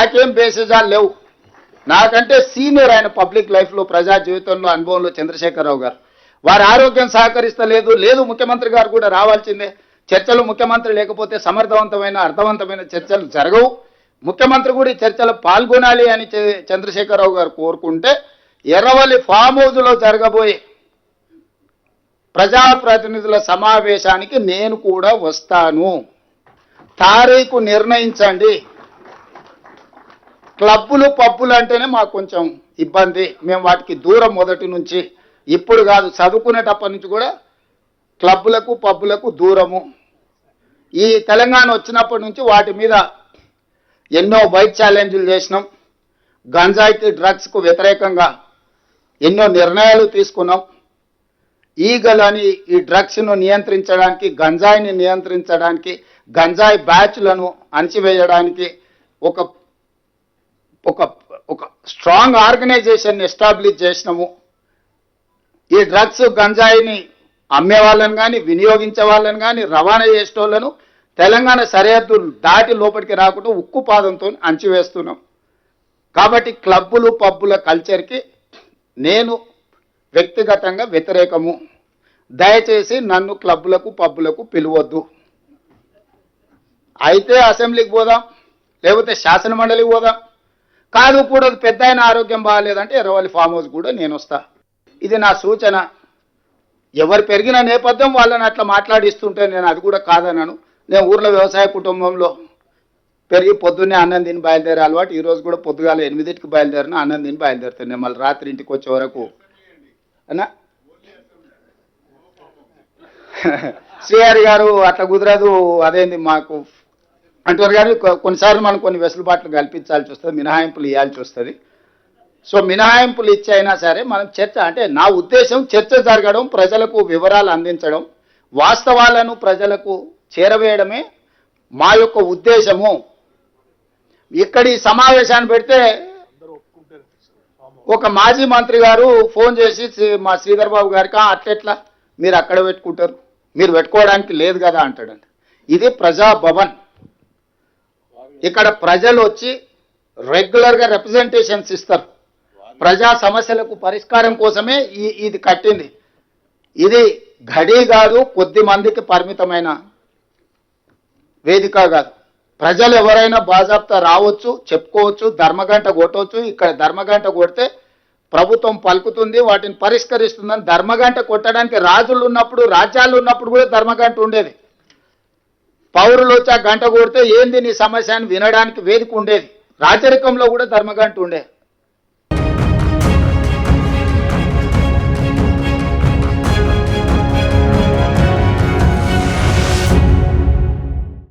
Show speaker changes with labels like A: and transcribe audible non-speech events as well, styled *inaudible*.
A: నాకేం బేసిజాలు లేవు. నాకంటే సీనియర్ ఆయన పబ్లిక్ లైఫ్లో ప్రజా జీవితంలో అనుభవంలో చంద్రశేఖరరావు గారు. వారి ఆరోగ్యం సహకరిస్తలేదు. లేదు ముఖ్యమంత్రి గారు కూడా రావాల్సిందే. చర్చలు ముఖ్యమంత్రి లేకపోతే సమర్థవంతమైన అర్థవంతమైన చర్చలు జరగవు. ముఖ్యమంత్రి కూడా ఈ చర్చలు పాల్గొనాలి అని చంద్రశేఖరరావు గారు కోరుకుంటే ఎర్రవల్లి ఫామ్ హౌజ్లో జరగబోయే ప్రజాప్రతినిధుల సమావేశానికి నేను కూడా వస్తాను. తారీఖు నిర్ణయించండి. క్లబ్బులు పబ్బులు అంటేనే మాకు కొంచెం ఇబ్బంది. మేము వాటికి దూరం మొదటి నుంచి. ఇప్పుడు కాదు చదువుకునేటప్పటి నుంచి కూడా క్లబ్బులకు పబ్బులకు దూరము. ఈ తెలంగాణ వచ్చినప్పటి నుంచి వాటి మీద ఎన్నో బైక్ ఛాలెంజ్లు చేసినాం. గంజాయికి డ్రగ్స్కు వ్యతిరేకంగా ఎన్నో నిర్ణయాలు తీసుకున్నాం. ఈగలని అని ఈ డ్రగ్స్ను నియంత్రించడానికి గంజాయిని నియంత్రించడానికి గంజాయి బ్యాచ్లను అణచివేయడానికి ఒక ఒక ఒక స్ట్రాంగ్ ఆర్గనైజేషన్ ఎస్టాబ్లిష్ చేసినాము. ఈ డ్రగ్స్ గంజాయిని అమ్మే వాళ్ళని కానీ వినియోగించే వాళ్ళని కానీ రవాణా చేసే వాళ్ళను తెలంగాణ సరిహద్దు దాటి లోపలికి రాకుండా ఉక్కు పాదంతో అంచివేస్తున్నాం కాబట్టి క్లబ్బులు పబ్బుల కల్చర్కి నేను వ్యక్తిగతంగా వ్యతిరేకము. దయచేసి నన్ను క్లబ్బులకు పబ్బులకు పిలవద్దు. అయితే అసెంబ్లీకి పోదాం లేకపోతే శాసన మండలికి పోదాం. కాదు కూడా పెద్ద ఆయన ఆరోగ్యం బాగాలేదంటే ఎర్రవల్లి ఫామ్ హౌస్ కూడా నేను వస్తా. ఇది నా సూచన. ఎవరు పెరిగిన నేపథ్యం వాళ్ళని అట్లా మాట్లాడిస్తుంటే నేను అది కూడా కాదన్నాను. నేను ఊర్లో వ్యవసాయ కుటుంబంలో పెరిగి పొద్దున్నే అన్నం తిని బయలుదేరే అలవాటు ఈరోజు కూడా పొద్దుగాల ఎనిమిదింటికి బయలుదేరిన అన్నం తిని బయలుదేరుతాను. నేను మళ్ళీ రాత్రి ఇంటికి వచ్చే వరకు. అన్నా? *laughs* శ్రీహరి గారు అట్లా కుదరదు. అదేంది మాకు అంటారు కానీ కొన్నిసార్లు మనం కొన్ని వెసులుబాట్లు కల్పించాల్సి వస్తుంది మినహాయింపులు ఇవ్వాల్సి వస్తుంది. సో మినహాయింపులు ఇచ్చి అయినా సరే మనం చర్చ అంటే నా ఉద్దేశం చర్చ జరగడం ప్రజలకు వివరాలు అందించడం వాస్తవాలను ప్రజలకు చేరవేయడమే మా యొక్క ఉద్దేశము. ఇక్కడ ఈ సమావేశాన్ని పెడితే ఒక మాజీ మంత్రి గారు ఫోన్ చేసి మా శ్రీధర్ బాబు గారికి అట్లెట్లా? మీరు అక్కడ పెట్టుకుంటారు. మీరు పెట్టుకోవడానికి లేదు కదా అంటాడండి ఇది ప్రజాభవన్. ఇక్కడ ప్రజలు వచ్చి రెగ్యులర్గా రిప్రజెంటేషన్స్ ఇస్తారు. ప్రజా సమస్యలకు పరిష్కారం కోసమే ఈ ఇది కట్టింది. ఇది ఘడి కాదు కొద్ది మందికి పరిమితమైన వేదిక కాదు. ప్రజలు ఎవరైనా బాజాబ్తా రావచ్చు చెప్పుకోవచ్చు ధర్మగంట కొట్టవచ్చు ఇక్కడ ధర్మగంట కొడితే ప్రభుత్వం పలుకుతుంది వాటిని పరిష్కరిస్తుందని ధర్మగంట కొట్టడానికి రాజులు ఉన్నప్పుడు రాజ్యాలు ఉన్నప్పుడు కూడా ధర్మగంట ఉండేది. పౌరులు గంట కొడితే ఏంది నీ సమస్య అని వినడానికి వేదిక ఉండేది. రాచరికంలో కూడా ధర్మగంట ఉండేది